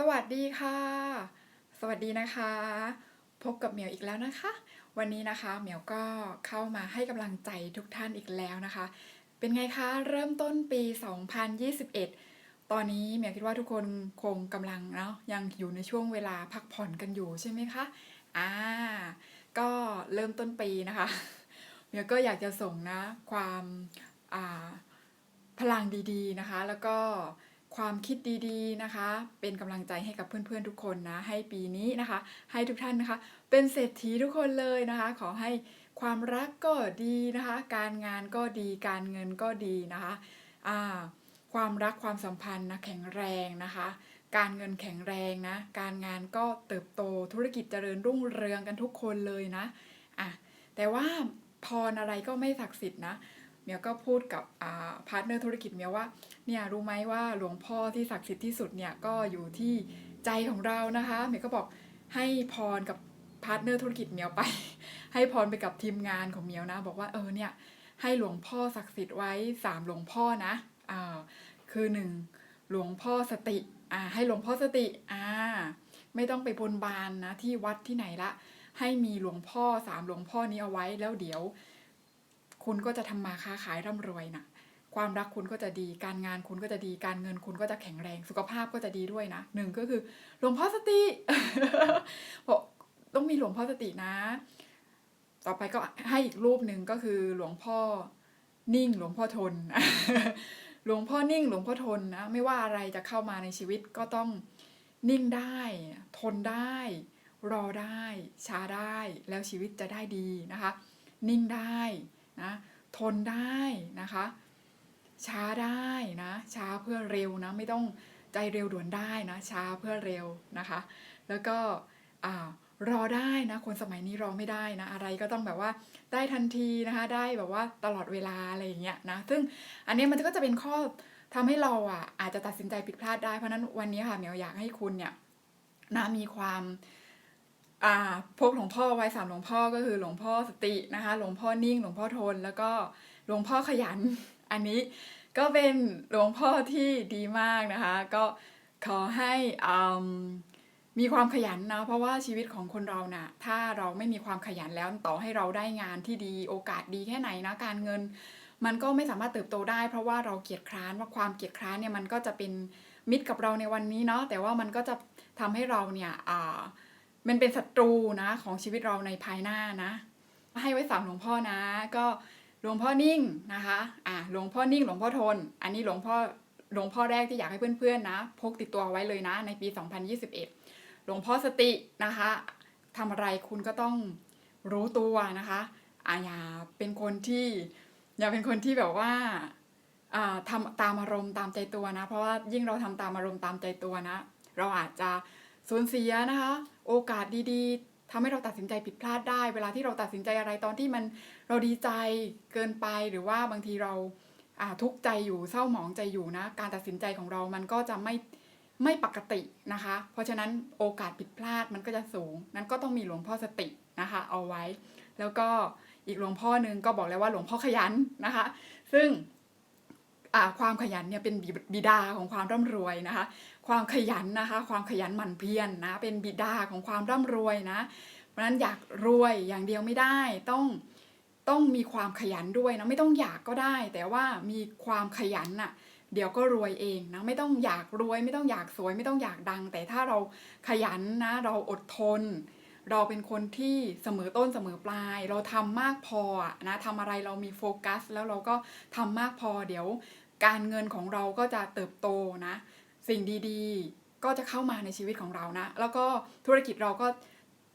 สวัสดีค่ะ สวัสดีนะคะ พบกับเหมียวอีกแล้วนะคะ วันนี้นะคะเหมียวก็เข้ามาให้กำลังใจทุกท่านอีกแล้วนะคะ เป็นไงคะ เริ่มต้นปี 2021 ตอนนี้เหมียวคิดว่าทุกคนคงกำลังเนาะยังอยู่ในช่วงเวลาพักผ่อนกันอยู่ใช่ไหมคะอ่าก็เริ่มต้นปีนะคะ เหมียวก็อยากจะส่งนะความอ่าพลังดีๆนะคะ แล้วก็ ความคิดดีๆนะคะ เป็นกำลังใจให้กับเพื่อนๆทุกคนนะ ให้ปีนี้นะคะ ให้ทุกท่านนะคะ เป็นเศรษฐีทุกคนเลยนะคะ ขอให้ความรักก็ดีนะคะ การงานก็ดี การเงินก็ดีนะคะอ่าความรักความสัมพันธ์นะแข็งแรงนะคะ การเงินแข็งแรงนะ การงานก็เติบโตธุรกิจเจริญรุ่งเรืองกันทุกคนเลยนะอะแต่ว่าพรอะไรก็ไม่ศักดิ์สิทธิ์นะ เมียก็พูดกับพาร์ทเนอร์ธุรกิจเมียว่าเนี่ยรู้ไหมว่าหลวงพ่อที่ศักดิ์สิทธิ์ที่สุดเนี่ยก็อยู่ที่ใจของเรานะคะเมียก็บอกให้พรกับพาร์ทเนอร์ธุรกิจเมียวไป ให้พรไปกับทีมงานของเมียวนะ บอกว่าเออเนี่ยให้หลวงพ่อศักดิ์สิทธิ์ไว้สามหลวงพ่อนะอ่าคือหนึ่งหลวงพ่อสติอ่าให้หลวงพ่อสติอ่าไม่ต้องไปบนบานนะที่วัดที่ไหนละ ให้มีหลวงพ่อสามหลวงพ่อนี้เอาไว้แล้วเดี๋ยว คุณก็จะทำมาค้าขายร่ำรวยนะความรักคุณก็จะดี การงานคุณก็จะดี การเงินคุณก็จะแข็งแรง สุขภาพก็จะดีด้วยนะหนึ่งก็คือหลวงพ่อสติบอกต้องมีหลวงพ่อสตินะ ต่อไปก็ให้อีกรูปหนึ่งก็คือหลวงพ่อนิ่งหลวงพ่อทน หลวงพ่อนิ่งหลวงพ่อทนนะ ไม่ว่าอะไรจะเข้ามาในชีวิตก็ต้องนิ่งได้ ทนได้ รอได้ ช้าได้ แล้วชีวิตจะได้ดีนะคะ นิ่งได้ นะทนได้นะคะ ช้าได้นะช้าเพื่อเร็วนะไม่ต้องใจเร็วด่วนได้นะช้าเพื่อเร็วนะคะ แล้วก็รอได้นะคนสมัยนี้รอไม่ได้นะอะไรก็ต้องแบบว่าได้ทันทีนะคะได้แบบว่าตลอดเวลาอะไรอย่างเงี้ยนะซึ่งอันเนี้ยมันก็จะเป็นข้อทำให้เราอะอาจจะตัดสินใจผิดพลาดได้เพราะฉะนั้นวันนี้ค่ะเหมียวอยากให้คุณเนี่ยนะมีความ อ่าพกหลวงพ่อไว้สามหลวงพ่อก็คือหลวงพ่อสตินะคะ หลวงพ่อนิ่ง หลวงพ่อทน แล้วก็หลวงพ่อขยัน อันนี้ก็เป็นหลวงพ่อที่ดีมากนะคะ ก็ขอให้อืมมีความขยันนะเพราะว่าชีวิตของคนเราน่ะถ้าเราไม่มีความขยันแล้วต่อให้เราได้งานที่ดีโอกาสดีแค่ไหนนะการเงิน มันก็ไม่สามารถเติบโตได้ เพราะว่าเราเกียจคร้านว่าความเกียจคร้านเนี่ยมันก็จะเป็นมิตรกับเราในวันนี้เนาะแต่ว่ามันก็จะทำให้เราเนี่ยอ่า มันเป็นศัตรูนะ ของชีวิตเราในภายหน้านะให้ไว้สามหลวงพ่อนะ ก็หลวงพ่อนิ่งนะคะ อ่าหลวงพ่อนิ่งหลวงพ่อทน อันนี้หลวงพ่อหลวงพ่อแรกที่อยากให้เพื่อนๆนะพกติดตัวไว้เลยนะ ในปี 2021 หลวงพ่อสตินะคะทำอะไรคุณก็ต้องรู้ตัวนะคะอ่าอย่าเป็นคนที่อย่าเป็นคนที่แบบว่าอ่าทำตามอารมณ์ตามใจตัวนะ เพราะว่ายิ่งเราทำตามอารมณ์ตามใจตัวนะ เราอาจจะสูญเสียนะคะ โอกาสดีๆทำให้เราตัดสินใจผิดพลาดได้ เวลาที่เราตัดสินใจอะไรตอนที่มันเราดีใจเกินไปหรือว่าบางทีเราทุกข์ใจอยู่เศร้าหมองใจอยู่นะ การตัดสินใจของเรามันก็จะไม่ไม่ปกตินะคะ เพราะฉะนั้นโอกาสผิดพลาดมันก็จะสูง นั้นก็ต้องมีหลวงพ่อสตินะคะ เอาไว้ แล้วก็อีกหลวงพ่อหนึ่งก็บอกแล้วว่าหลวงพ่อขยันนะคะ ซึ่ง ความขยันเนี่ยเป็นบิดาของความร่ำรวยนะคะ ความขยันนะคะ ความขยันหมั่นเพียรนนะเป็นบิดาของความร่ำรวยนะ เพราะฉะนั้นอยากรวยอย่างเดียวไม่ได้ต้องต้องมีความขยันด้วยนะไม่ต้องอยากก็ได้ แต่ว่ามีความขยันน่ะเดี๋ยวก็รวยเองนะไม่ต้องอยากรวย ไม่ต้องอยากสวย ไม่ต้องอยากดัง แต่ถ้าเราขยันนะเราอดทน เราเป็นคนที่เสมอต้นเสมอปลาย เราทำมากพอนะทำอะไรเรามีโฟกัส แล้วเราก็ทำมากพอเดี๋ยว การเงินของเราก็จะเติบโตนะ สิ่งดีๆ ก็จะเข้ามาในชีวิตของเรานะ แล้วก็ธุรกิจเราก็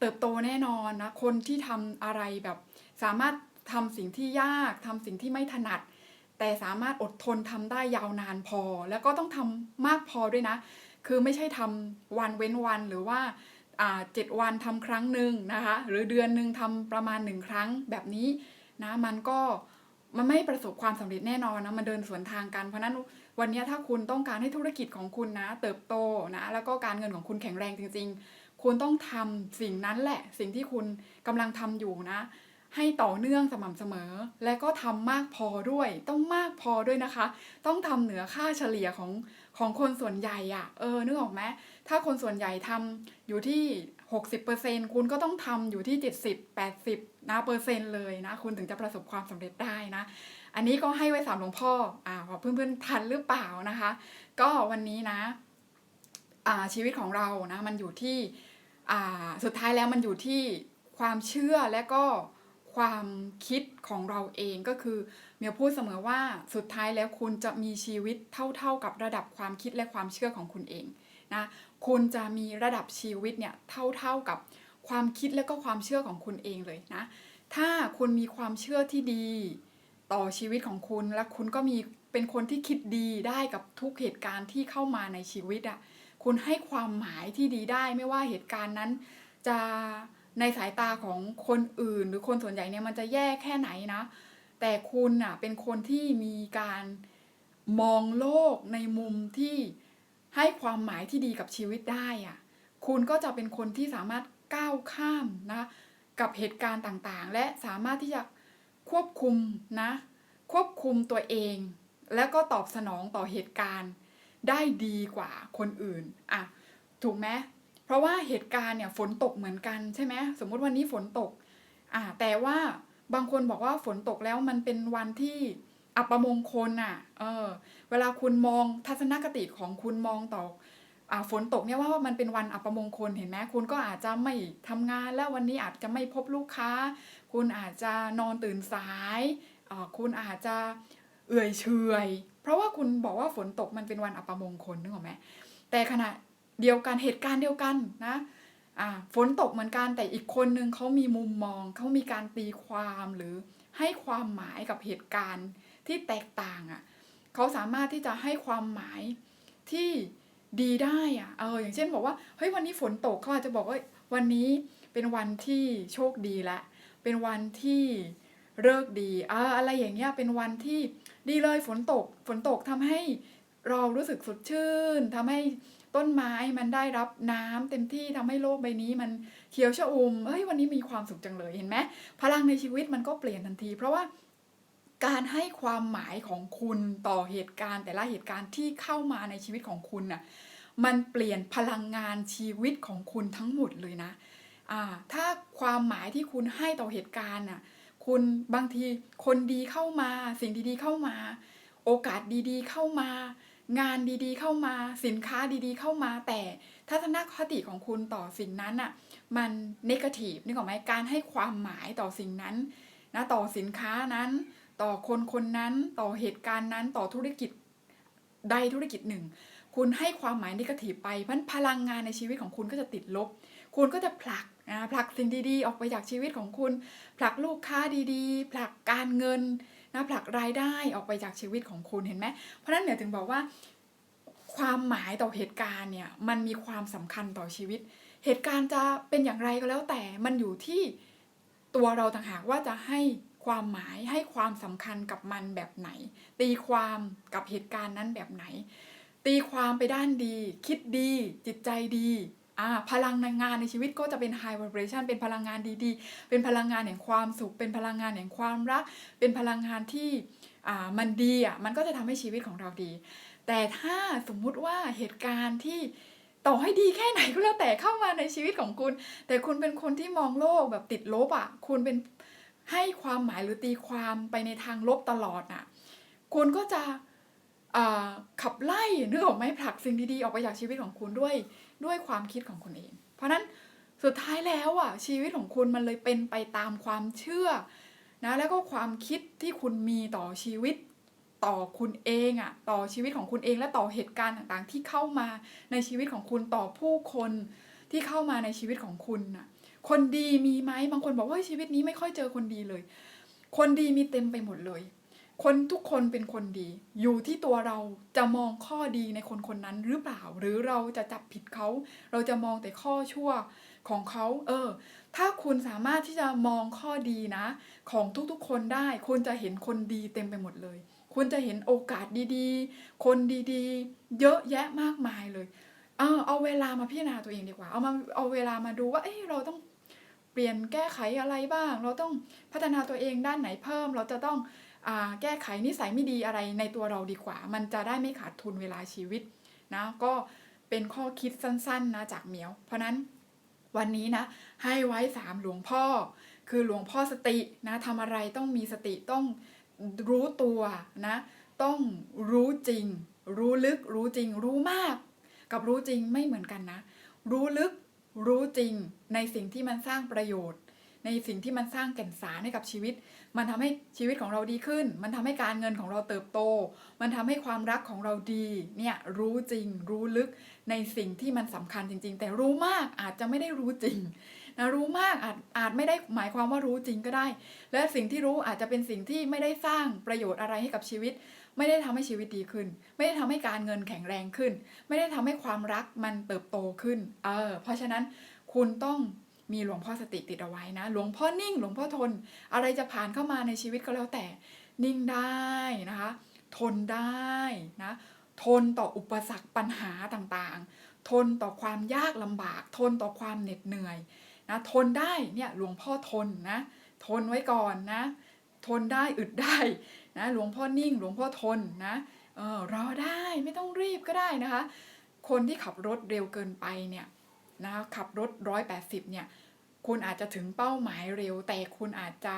เติบโตแน่นอนนะ คนที่ทำอะไรแบบสามารถทำสิ่งที่ยากทำสิ่งที่ไม่ถนัด แต่สามารถอดทนทำได้ยาวนานพอ แล้วก็ต้องทำมากพอด้วยนะ คือไม่ใช่ทำวันเว้นวันหรือว่า เจ็ดวันทำครั้งหนึ่งนะคะ หรือเดือนหนึ่งทำประมาณหนึ่งครั้งแบบนี้นะมันก็มันไม่ประสบความสำเร็จแน่นอนนะมันเดินสวนทางกันเพราะนั้นวันนี้ถ้าคุณต้องการให้ธุรกิจของคุณนะ เติบโตนะ แล้วก็การเงินของคุณแข็งแรงจริง ๆ คุณต้องทำสิ่งนั้นแหละ สิ่งที่คุณกำลังทำอยู่นะ ให้ต่อเนื่องสม่ำเสมอ และก็ทำมากพอด้วย ต้องมากพอด้วยนะคะ ต้องทำเหนือค่าเฉลี่ยของ ของคนส่วนใหญ่อะเออนึกออกไหมถ้าคนส่วนใหญ่ทำอยู่ที่ 60%คุณก็ต้องทำอยู่ที่ 70 80นะเปอร์เซ็นต์เลยนะคุณถึงจะประสบความสำเร็จได้นะ อันนี้ก็ให้ไว้สามหลวงพ่ออ่าเพื่อนๆทันหรือเปล่านะคะ ก็วันนี้นะอ่าชีวิตของเรานะมันอยู่ที่อ่าสุดท้ายแล้วมันอยู่ที่ความเชื่อและก็ ความคิดของเราเองก็คือเมียพูดเสมอว่าสุดท้ายแล้วคุณจะมีชีวิตเท่า ๆกับระดับความคิดและความเชื่อของคุณเองนะคุณจะมีระดับชีวิตเนี่ยเท่าๆกับความคิดและก็ความเชื่อของคุณเองเลยนะ ถ้าคุณมีความเชื่อที่ดี ต่อชีวิตของคุณและคุณก็มีเป็นคนที่คิดดีได้กับทุกเหตุการณ์ที่เข้ามาในชีวิตอะ่ะคุณให้ความหมายที่ดีได้ไม่ว่าเหตุการณ์นั้นจะ ในสายตาของคนอื่น หรือคนส่วนใหญ่เนี่ยมันจะแย่แค่ไหนนะ แต่คุณอะเป็นคนที่มีการมองโลกในมุมที่ให้ความหมายที่ดีกับชีวิตได้อะคุณก็จะเป็นคนที่สามารถก้าวข้ามนะกับเหตุการณ์ต่างๆ และสามารถที่จะควบคุมนะ ควบคุมตัวเอง แล้วก็ตอบสนองต่อเหตุการณ์ได้ดีกว่าคนอื่นอะถูกไหม เพราะว่าเหตุการณ์เนี่ยฝนตกเหมือนกันใช่ไหมสมมุติวันนี้ฝนตกอะแต่ว่าบางคนบอกว่าฝนตกแล้วมันเป็นวันที่อัปมงคลอะเออเวลาคุณมองทัศนคติของคุณมองต่ออ่าฝนตกเนี่ยว่ามันเป็นวันอัปมงคลเห็นไหมคุณก็อาจจะไม่ทำงานแล้ววันนี้อาจจะไม่พบลูกค้า คุณอาจจะนอนตื่นสายอ่าคุณอาจจะเอื่อยเฉยเพราะว่าคุณบอกว่าฝนตกมันเป็นวันอัปมงคลนึกออกไหมแต่ขณะ เดียวกันเหตุการณ์เดียวกันนะอ่าฝนตกเหมือนกันแต่อีกคนนึงเขามีมุมมองเขามีการตีความหรือให้ความหมายกับเหตุการณ์ที่แตกต่างอะ่ะเขาสามารถที่จะให้ความหมายที่ดีได้อะเอออย่างเช่นบอกว่าเฮ้ยวันนี้ฝนตกเขาอาจจะบอกว่าวันนี้เป็นวันที่โชคดีละ เป็นวันที่เลิกดีอ่าอะไรอย่างเงี้ยเป็นวันที่ดีเลยฝนตกฝนตกทำให้ เรารู้สึกสดชื่นทำให้ต้นไม้มันได้รับน้ำเต็มที่ทำให้โลกใบนี้มันเขียวชอุ่มเฮ้ยวันนี้มีความสุขจังเลยเห็นไหมพลังในชีวิตมันก็เปลี่ยนทันที เพราะว่าการให้ความหมายของคุณต่อเหตุการณ์ แต่ละเหตุการณ์ที่เข้ามาในชีวิตของคุณน่ะมันเปลี่ยนพลังงานชีวิตของคุณทั้งหมดเลยนะอ่าถ้าความหมายที่คุณให้ต่อเหตุการณ์น่ะคุณบางทีคนดีเข้ามา สิ่งดีๆเข้ามา โอกาสดีๆเข้ามา งานดีๆเข้ามาสินค้าดีๆเข้ามา แต่ทัศนคติของคุณต่อสิ่งนั้นน่ะมันนกาทีฟนึกออกไหมการให้ความหมายต่อสิ่งนั้นนะต่อสินค้านั้น ต่อคนคนนั้นต่อเหตุการณ์นั้นต่อธุรกิจใดธุรกิจหนึ่ง คุณให้ความหมายนิเกทีฟไปเพราะฉะนั้นพลังงานในชีวิตของคุณก็จะติดลบ คุณก็จะผลักนะผลักสิ่งดีๆ ออกไปจากชีวิตของคุณ ผลักลูกค้าดีๆ ผลักการเงิน นะผลักรายได้ออกไปจากชีวิตของคุณเห็นไหมเพราะนั้นเนี่ยถึงบอกว่า ความหมายต่อเหตุการณ์เนี่ยมันมีความสำคัญต่อชีวิต เหตุการณ์จะเป็นอย่างไรก็แล้วแต่มันอยู่ที่ตัวเราต่างหากว่าจะให้ความหมายให้ความสำคัญกับมันแบบไหน ตีความกับเหตุการณ์นั้นแบบไหน ตีความไปด้านดี คิดดี จิตใจดี อ่าพลังงานในชีวิตก็จะเป็น high vibration เป็นพลังงานดีๆ เป็นพลังงานแห่งความสุข เป็นพลังงานแห่งความรัก เป็นพลังงานที่อ่ามันดีอะมันก็จะทำให้ชีวิตของเราดี แต่ถ้าสมมุติว่าเหตุการณ์ที่ต่อให้ดีแค่ไหนก็แล้วแต่เข้ามาในชีวิตของคุณ แต่คุณเป็นคนที่มองโลกแบบติดลบอะคุณเป็นให้ความหมายหรือตีความไปในทางลบตลอดอะคุณก็จะขับไล่นึกออกไหมผลักสิ่งดีๆ ออกไปจากชีวิตของคุณด้วย ด้วยความคิดของคุณเอง เพราะฉะนั้นสุดท้ายแล้วอะชีวิตของคุณมันเลยเป็นไปตามความเชื่อนะแล้วก็ความคิดที่คุณมีต่อชีวิตต่อคุณเองอะต่อชีวิตของคุณเองและต่อเหตุการณ์ต่างๆ ที่เข้ามาในชีวิตของคุณต่อผู้คนที่เข้ามาในชีวิตของคุณน่ะคนดีมีไหมบางคนบอกว่าเฮ้ยชีวิตนี้ไม่ค่อยเจอคนดีเลย คนดีมีเต็มไปหมดเลย คนทุกคนเป็นคนดี อยู่ที่ตัวเราจะมองข้อดีในคนคนนั้นหรือเปล่า หรือเราจะจับผิดเขา เราจะมองแต่ข้อชั่วของเขา เออ ถ้าคุณสามารถที่จะมองข้อดีนะ ของทุกๆคนได้ คุณจะเห็นคนดีเต็มไปหมดเลย คุณจะเห็นโอกาสดีๆ คนดีๆ เยอะแยะมากมายเลย เออเอาเวลามาพิจารณาตัวเองดีกว่า เอามาเอาเวลามาดูว่า เอ้ยเราต้องเปลี่ยนแก้ไขอะไรบ้าง เราต้องพัฒนาตัวเองด้านไหนเพิ่ม เราจะต้อง แก้ไขนิสัยไม่ดีอะไรในตัวเราดีกว่า มันจะได้ไม่ขาดทุนเวลาชีวิตนะก็เป็นข้อคิดสั้นๆนะจากเหมียว เพราะนั้นวันนี้นะให้ไว้สามหลวงพ่อ คือหลวงพ่อสตินะทำอะไรต้องมีสติต้องรู้ตัวนะต้องรู้จริง รู้ลึกรู้จริง รู้มาก กับรู้จริงไม่เหมือนกันนะ รู้ลึกรู้จริงในสิ่งที่มันสร้างประโยชน์ ในสิ่งที่มันสร้างแก่นสารให้กับชีวิต มันทำให้ชีวิตของเราดีขึ้น มันทำให้การเงินของเราเติบโต มันทำให้ความรักของเราดี เนี่ยรู้จริง รู้ลึกในสิ่งที่มันสำคัญจริง ๆ แต่รู้มากอาจจะไม่ได้รู้จริงนะรู้มากอาจอาจไม่ได้หมายความว่ารู้จริงก็ได้ และสิ่งที่รู้อาจจะเป็นสิ่งที่ไม่ได้สร้างประโยชน์อะไรให้กับชีวิต ไม่ได้ทำให้ชีวิตดีขึ้น ไม่ได้ทำให้การเงินแข็งแรงขึ้น ไม่ได้ทำให้ความรักมันเติบโตขึ้น เออ เพราะฉะนั้นคุณต้อง มีหลวงพ่อสติติดเอาไว้นะ หลวงพ่อนิ่ง หลวงพ่อทน อะไรจะผ่านเข้ามาในชีวิตก็แล้วแต่ นิ่งได้นะคะ ทนได้นะ ทนต่ออุปสรรคปัญหาต่างๆ ทนต่อความยากลำบาก ทนต่อความเหน็ดเหนื่อยนะทนได้เนี่ยหลวงพ่อทนนะ ทนไว้ก่อนนะ ทนได้อึดได้นะหลวงพ่อนิ่ง หลวงพ่อทนนะเออรอได้ไม่ต้องรีบก็ได้นะคะ คนที่ขับรถเร็วเกินไปเนี่ยนะขับรถร้อยแปดสิบเนี่ย คุณอาจจะถึงเป้าหมายเร็ว แต่คุณอาจจะ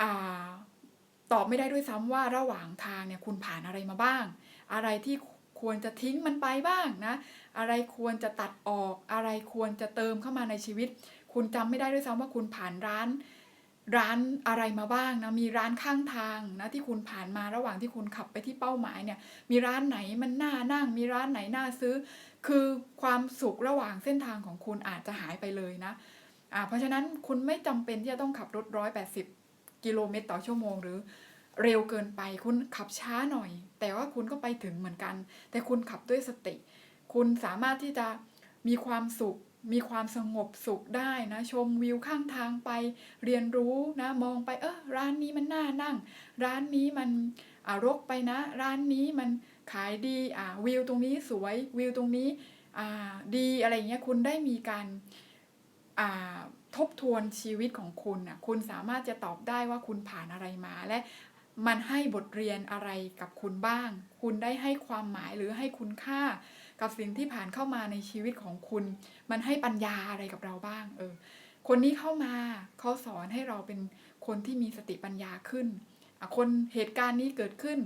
อาตอบไม่ได้ด้วยซ้ำว่าระหว่างทางเนี่ยคุณผ่านอะไรมาบ้าง อะไรที่ควรจะทิ้งมันไปบ้างนะ อะไรควรจะตัดออก อะไรควรจะเติมเข้ามาในชีวิต คุณจำไม่ได้ด้วยซ้ำว่าคุณผ่านร้านร้านอะไรมาบ้างนะ มีร้านข้างทางนะที่คุณผ่านมาระหว่างที่คุณขับไปที่เป้าหมายเนี่ย มีร้านไหนมันน่านั่ง มีร้านไหนน่าซื้อ คือความสุขระหว่างเส้นทางของคุณอาจจะหายไปเลยนะ อ่าเพราะฉะนั้นคุณไม่จำเป็นที่จะต้องขับรถร้อยแปดสิบกิโลเมตรต่อชั่วโมง หรือเร็วเกินไปคุณขับช้าหน่อย แต่ว่าคุณก็ไปถึงเหมือนกัน แต่คุณขับด้วยสติ คุณสามารถที่จะมีความสุข มีความสงบสุขได้นะ ชมวิวข้างทางไป เรียนรู้นะ มองไปเออร้านนี้มันน่านั่ง ร้านนี้มันอารกไปนะ ร้านนี้มันขายดีอ่าวิวตรงนี้สวยวิวตรงนี้อ่าดีอะไรเงี้ยคุณได้มีการ ทบทวนชีวิตของคุณอะคุณสามารถจะตอบได้ว่าคุณผ่านอะไรมา และมันให้บทเรียนอะไรกับคุณบ้าง คุณได้ให้ความหมายหรือให้คุณค่า กับสิ่งที่ผ่านเข้ามาในชีวิตของคุณ มันให้ปัญญาอะไรกับเราบ้าง เออ คนนี้เข้ามาเขาสอนให้เราเป็นคนที่มีสติปัญญาขึ้น คนเหตุการณ์นี้เกิดขึ้น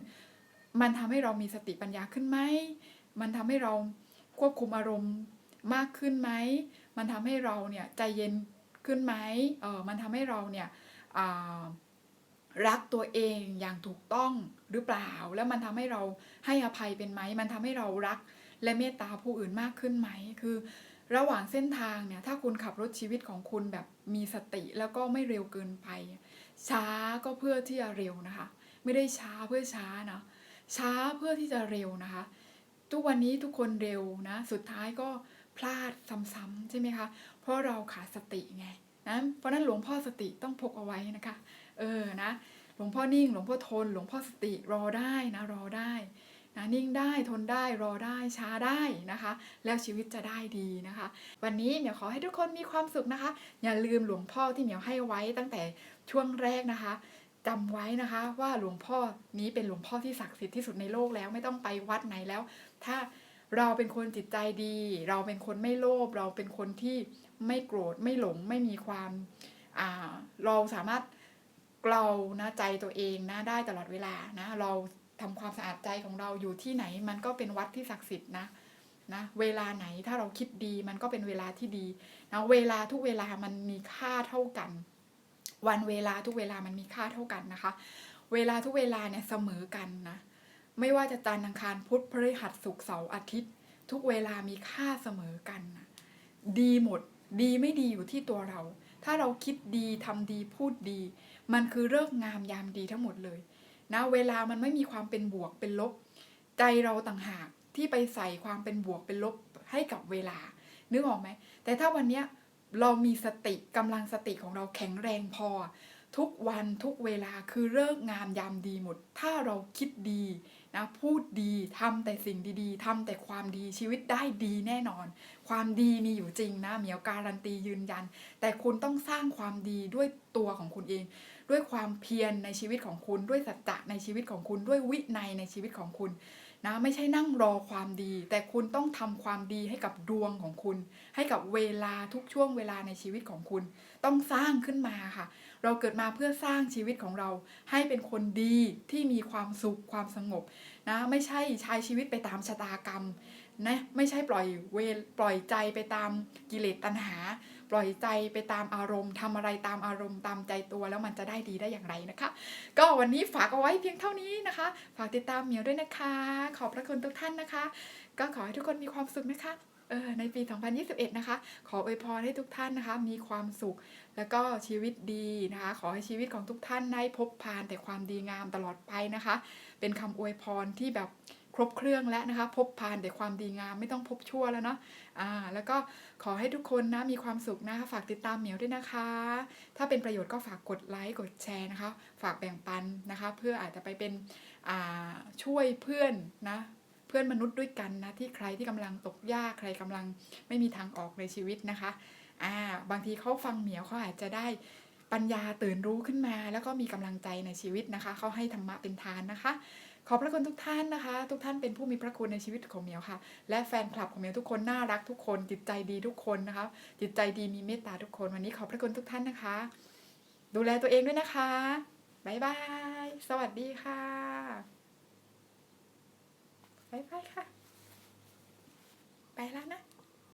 มันทำให้เรามีสติปัญญาขึ้นไหม มันทำให้เราควบคุมอารมณ์มากขึ้นไหม มันทำให้เราเนี่ยใจเย็นขึ้นไหมเออมันทำให้เราเนี่ยรักตัวเองอย่างถูกต้องหรือเปล่า แล้วมันทำให้เราให้อภัยเป็นไหม มันทำให้เรารักและเมตตาผู้อื่นมากขึ้นไหม คือ ระหว่างเส้นทางเนี่ย ถ้าคุณขับรถชีวิตของคุณแบบมีสติแล้วก็ไม่เร็วเกินไป ช้าก็เพื่อที่จะเร็วนะคะ ไม่ได้ช้าเพื่อช้านะช้าเพื่อที่จะเร็วนะคะ ทุกวันนี้ทุกคนเร็วนะ สุดท้ายก็ พลาดซ้ำๆใช่ไหมคะ เพราะเราขาดสติไงนะเพราะนั้นหลวงพ่อสติต้องพกเอาไว้นะคะ เออนะ หลวงพ่อนิ่ง หลวงพ่อทน หลวงพ่อสติรอได้นะรอได้นะนิ่งได้ทนได้รอได้ช้าได้นะคะ แล้วชีวิตจะได้ดีนะคะ วันนี้เหมียวขอให้ทุกคนมีความสุขนะคะ อย่าลืมหลวงพ่อที่เหมียวให้ไว้ตั้งแต่ช่วงแรกนะคะจำไว้นะคะว่าหลวงพ่อนี้เป็นหลวงพ่อที่ศักดิ์สิทธิ์ที่สุดในโลกแล้วไม่ต้องไปวัดไหนแล้ว ถ้า เราเป็นคนจิตใจดี เราเป็นคนไม่โลภเราเป็นคนที่ไม่โกรธไม่หลงไม่มีความเราสามารถเรานะใจตัวเองนะได้ตลอดเวลานะเราทำความสะอาดใจของเราอยู่ที่ไหน มันก็เป็นวัดที่ศักดิ์สิทธิ์นะนะเวลาไหนถ้าเราคิดดีมันก็เป็นเวลาที่ดีนะเวลาทุกเวลามันมีค่าเท่ากัน วันเวลาทุกเวลามันมีค่าเท่ากันนะคะ เวลาทุกเวลาเนี่ยเสมอกันนะ ไม่ว่าจะจันทร์อังคารพุธพฤหัสศุกร์เสาร์อาทิตย์ ทุกเวลามีค่าเสมอกันนะดีหมด ดีไม่ดีอยู่ที่ตัวเรา ถ้าเราคิดดีทำดีพูดดี มันคือเลิกงามยามดีทั้งหมดเลยนะเวลามันไม่มีความเป็นบวกเป็นลบ ใจเราต่างหากที่ไปใส่ความเป็นบวกเป็นลบให้กับเวลา นึกออกไหม แต่ถ้าวันนี้เรามีสติกำลังสติของเราแข็งแรงพอ ทุกวันทุกเวลาคือเลิกงามยามดีหมด ถ้าเราคิดดี นะพูดดีทำแต่สิ่งดีๆทำแต่ความดีชีวิตได้ดีแน่นอน ความดีมีอยู่จริงนะเหมียวการันตียืนยัน แต่คุณต้องสร้างความดีด้วยตัวของคุณเอง ด้วยความเพียรในชีวิตของคุณ ด้วยสัจจะในชีวิตของคุณ ด้วยวินัยในชีวิตของคุณ นะไม่ใช่นั่งรอความดี แต่คุณต้องทำความดีให้กับดวงของคุณ ให้กับเวลาทุกช่วงเวลาในชีวิตของคุณ ต้องสร้างขึ้นมาค่ะ เราเกิดมาเพื่อสร้างชีวิตของเรา ให้เป็นคนดีที่มีความสุขความสงบนะไม่ใช่ใช้ชีวิตไปตามชะตากรรมนะไม่ใช่ปล่อยเวปล่อยใจไปตามกิเลสตัณหา ปล่อยใจไปตามอารมณ์ทำอะไรตามอารมณ์ตามใจตัวแล้วมันจะได้ดีได้อย่างไรนะคะ ก็วันนี้ฝากเอาไว้เพียงเท่านี้นะคะ ฝากติดตามเหมียวด้วยนะคะ ขอบพระคุณทุกท่านนะคะ ก็ขอให้ทุกคนมีความสุขนะคะเออในปี 2021 นะคะ ขออวยพรให้ทุกท่านนะคะ มีความสุข แล้วก็ชีวิตดีนะคะ ขอให้ชีวิตของทุกท่านได้พบพานแต่ความดีงามตลอดไปนะคะ เป็นคำอวยพรที่แบบ ครบเครื่องแล้วนะคะ พบพานแต่ความดีงามไม่ต้องพบชั่วแล้วเนาะอ่าแล้วก็ขอให้ทุกคนนะมีความสุขนะคะฝากติดตามเหมียวด้วยนะคะ ถ้าเป็นประโยชน์ก็ฝากกดไลค์กดแชร์นะคะ ฝากแบ่งปันนะคะ เพื่ออาจจะไปเป็นอ่าช่วยเพื่อนนะเพื่อนมนุษย์ด้วยกันนะที่ใครที่กำลังตกยากใครกำลังไม่มีทางออกในชีวิตนะคะอ่าบางทีเขาฟังเหมียวเขาอาจจะได้ปัญญาตื่นรู้ขึ้นมา แล้วก็มีกำลังใจในชีวิตนะคะเขาให้ธรรมะเป็นทานนะคะ ขอบพระคุณทุกท่านนะคะ ทุกท่านเป็นผู้มีพระคุณในชีวิตของเหมียวค่ะ และแฟนคลับของเหมียวทุกคนน่ารักทุกคน จิตใจดีทุกคนนะคะ จิตใจดีมีเมตตาทุกคนวันนี้ขอบพระคุณทุกท่านนะคะ ดูแลตัวเองด้วยนะคะบ๊ายบายสวัสดีค่ะบ๊ายบายค่ะ ไปแล้วนะ